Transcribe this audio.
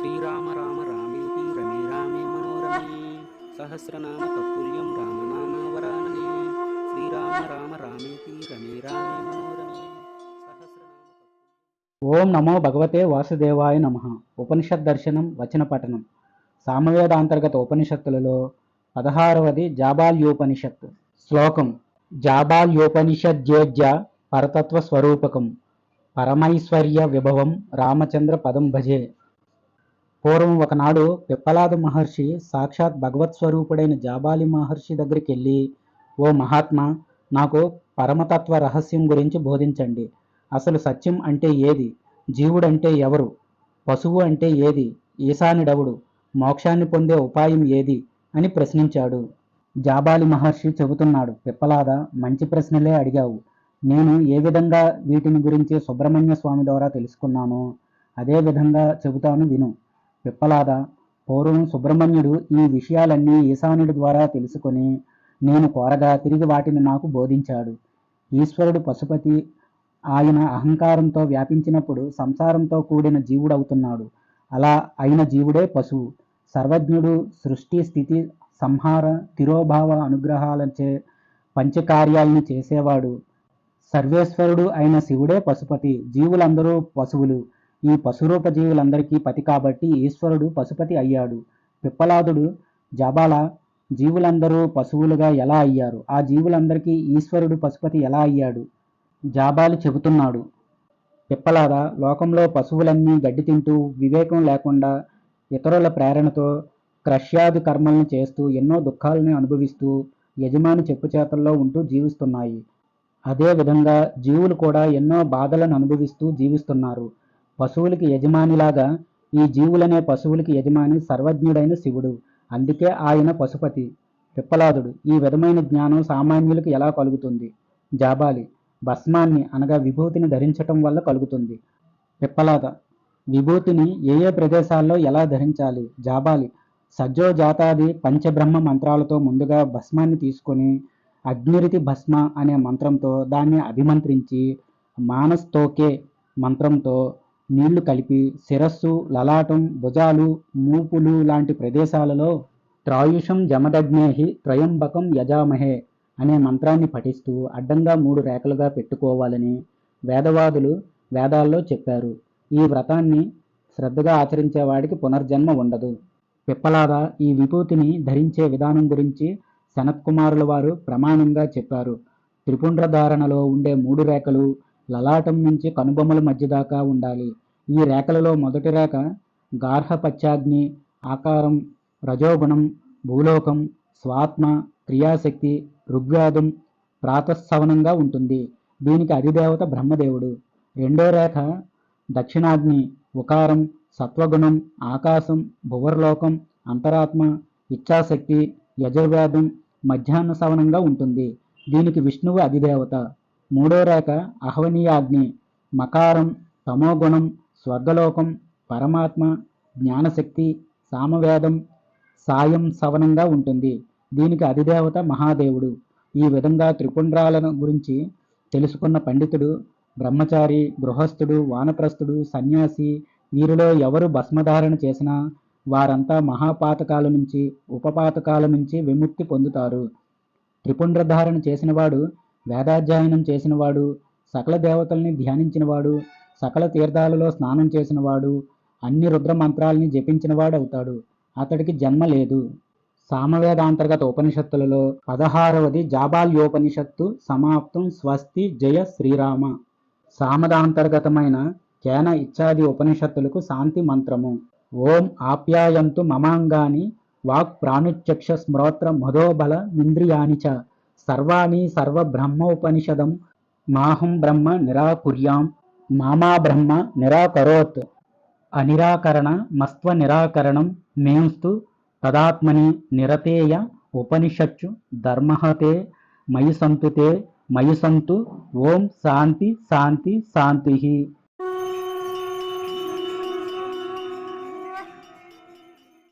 శ్రీరామ రామ రామేతి రమే రామే మనోరమే సహస్రనామ తత్తుల్యం రామనామ వరాననే శ్రీరామ రామ రామేతి రమే రామే మనోరమే ఓం నమో భగవతే వాసుదేవాయ నమ. ఉపనిషత్ దర్శనం వచన పఠనం. సామవేదాంతర్గత ఉపనిషత్తులలో పదహారవది జాబాల్యోపనిషత్తు. శ్లోకం జాబాల్యోపనిషద్యోజ్య పరతత్వ స్వరూపకం పరమైశ్వర్య విభవం రామచంద్ర పదం భజే. పూర్వం ఒకనాడు పిప్పలాద మహర్షి సాక్షాత్ భగవత్ స్వరూపుడైన జాబాలి మహర్షి దగ్గరికి వెళ్ళి ఓ మహాత్మా నాకు పరమతత్వ రహస్యం గురించి బోధించండి. అసలు సత్యం అంటే ఏది? జీవుడంటే ఎవరు? పశువు అంటే ఏది? ఈశానుడవుడు మోక్షాన్ని పొందే ఉపాయం ఏది? అని ప్రశ్నించాడు. జాబాలి మహర్షి చెబుతున్నాడు పిప్పలాద మంచి ప్రశ్నలే అడిగావు. నేను ఏ విధంగా వీటిని గురించి సుబ్రహ్మణ్య స్వామి ద్వారా తెలుసుకున్నానో అదే విధంగా చెబుతాను విను. పిప్పలాద పూర్వం సుబ్రహ్మణ్యుడు ఈ విషయాలన్నీ ఈశానుడి ద్వారా తెలుసుకొని నేను కోరగా తిరిగి వాటిని నాకు బోధించాడు. ఈశ్వరుడు పశుపతి ఆయన అహంకారంతో వ్యాపించినప్పుడు సంసారంతో కూడిన జీవుడవుతున్నాడు. అలా అయిన జీవుడే పశువు. సర్వజ్ఞుడు సృష్టి స్థితి సంహార తిరోభావ అనుగ్రహాలచే పంచకార్యాలను చేసేవాడు. సర్వేశ్వరుడు అయిన శివుడే పశుపతి. జీవులందరూ పశువులు. ఈ పశురూప జీవులందరికీ పతి కాబట్టి ఈశ్వరుడు పశుపతి అయ్యాడు. పిప్పలాదుడు జబాల జీవులందరూ పశువులుగా ఎలా అయ్యారు? ఆ జీవులందరికీ ఈశ్వరుడు పశుపతి ఎలా అయ్యాడు? జాబాలి చెబుతున్నాడు. పిప్పలాద లోకంలో పశువులన్నీ గడ్డి తింటూ వివేకం లేకుండా ఇతరుల ప్రేరణతో క్రష్యాది కర్మలను చేస్తూ ఎన్నో దుఃఖాలను అనుభవిస్తూ యజమాని చెప్పుచేతల్లో ఉంటూ జీవిస్తున్నాయి. అదే విధంగా జీవులు కూడా ఎన్నో బాధలను అనుభవిస్తూ జీవిస్తున్నారు. పశువులకి యజమానిలాగా ఈ జీవులనే పశువులకి యజమాని సర్వజ్ఞుడైన శివుడు. అందుకే ఆయన పశుపతి పిప్పలాదుడు. ఈ విధమైన జ్ఞానం సామాన్యులకు ఎలా కలుగుతుంది? జాబాలి. భస్మాన్ని అనగా విభూతిని ధరించటం వల్ల కలుగుతుంది. పిప్పలాద. విభూతిని ఏ ఏ ప్రదేశాల్లో ఎలా ధరించాలి? జాబాలి. సజ్జోజాతాది పంచబ్రహ్మ మంత్రాలతో ముందుగా భస్మాన్ని తీసుకొని అగ్నిరితి భస్మ అనే మంత్రంతో దాన్ని అభిమంత్రించి మానస్తోకే మంత్రంతో నీళ్ళు కలిపి శిరస్సు లలాటం భుజాలు మూపులు లాంటి ప్రదేశాలలో త్రాయుషం జమదగ్నేహి త్రయంబకం యజామహే అనే మంత్రాన్ని పఠిస్తూ అడ్డంగా మూడు రేఖలుగా పెట్టుకోవాలని వేదవాదులు వేదాల్లో చెప్పారు. ఈ వ్రతాన్ని శ్రద్ధగా ఆచరించేవాడికి పునర్జన్మ ఉండదు. పిప్పలాద ఈ విభూతిని ధరించే విధానం గురించి సనత్కుమారుల వారు ప్రమాణంగా చెప్పారు. త్రిపుండ్ర ధారణలో ఉండే మూడు రేఖలు లలాటం నుంచి కనుబొమ్మల మధ్య దాకా ఉండాలి. ఈ రేఖలలో మొదటి రేఖ గార్హపత్యాగ్ని ఆకారం రజోగుణం భూలోకం స్వాత్మ క్రియాశక్తి ఋగ్వేదం ప్రాతస్సవనంగా ఉంటుంది. దీనికి అధిదేవత బ్రహ్మదేవుడు. రెండో రేఖ దక్షిణాగ్ని ఉకారం సత్వగుణం ఆకాశం భువర్లోకం అంతరాత్మ ఇచ్ఛాశక్తి యజుర్వేదం మధ్యాహ్న సవనంగా ఉంటుంది. దీనికి విష్ణువు అధిదేవత. మూడో రేఖ అహవనీయాగ్ని మకారం తమోగుణం స్వర్గలోకం పరమాత్మ జ్ఞానశక్తి సామవేదం సాయం సవనంగా ఉంటుంది. దీనికి అధిదేవత మహాదేవుడు. ఈ విధంగా త్రిపుండ్రాలను గురించి తెలుసుకున్న పండితుడు బ్రహ్మచారి గృహస్థుడు వానప్రస్థుడు సన్యాసి వీరిలో ఎవరు భస్మధారణ చేసినా వారంతా మహాపాతకాల నుంచి ఉపపాతకాల నుంచి విముక్తి పొందుతారు. త్రిపుండ్రధారణ చేసినవాడు వేదాధ్యయనం చేసినవాడు సకల దేవతల్ని ధ్యానించినవాడు సకల తీర్థాలలో స్నానం చేసినవాడు అన్ని రుద్ర మంత్రాల్ని జపించినవాడు అవుతాడు అతడికి జన్మ లేదు. సామవేదాంతర్గత ఉపనిషత్తులలో పదహారవది జాబాల్యోపనిషత్తు సమాప్తం స్వస్తి జయ శ్రీరామ. సామదాంతర్గతమైన కేన ఇత్యాది ఉపనిషత్తులకు శాంతి మంత్రము. ఓం ఆప్యాయంతు మమాంగాని వాక్ ప్రాణుచక్ష స్మోత్ర మధోబల ఇంద్రియాని చ. సర్వాణి సర్వబ్రహ్మోపనిషదం. మాహం బ్రహ్మ నిరాకుర్యాం. మామా బ్రహ్మ నిరాకరోత్ అనిరాకరణ మస్త్వ నిరాకరణం మేంస్తు తదాత్మని నిరతేయ ఉపనిషచ్చు ధర్మహతే మయి సంతు మయి సంతు ఓం శాంతి శాంతి శాంతి.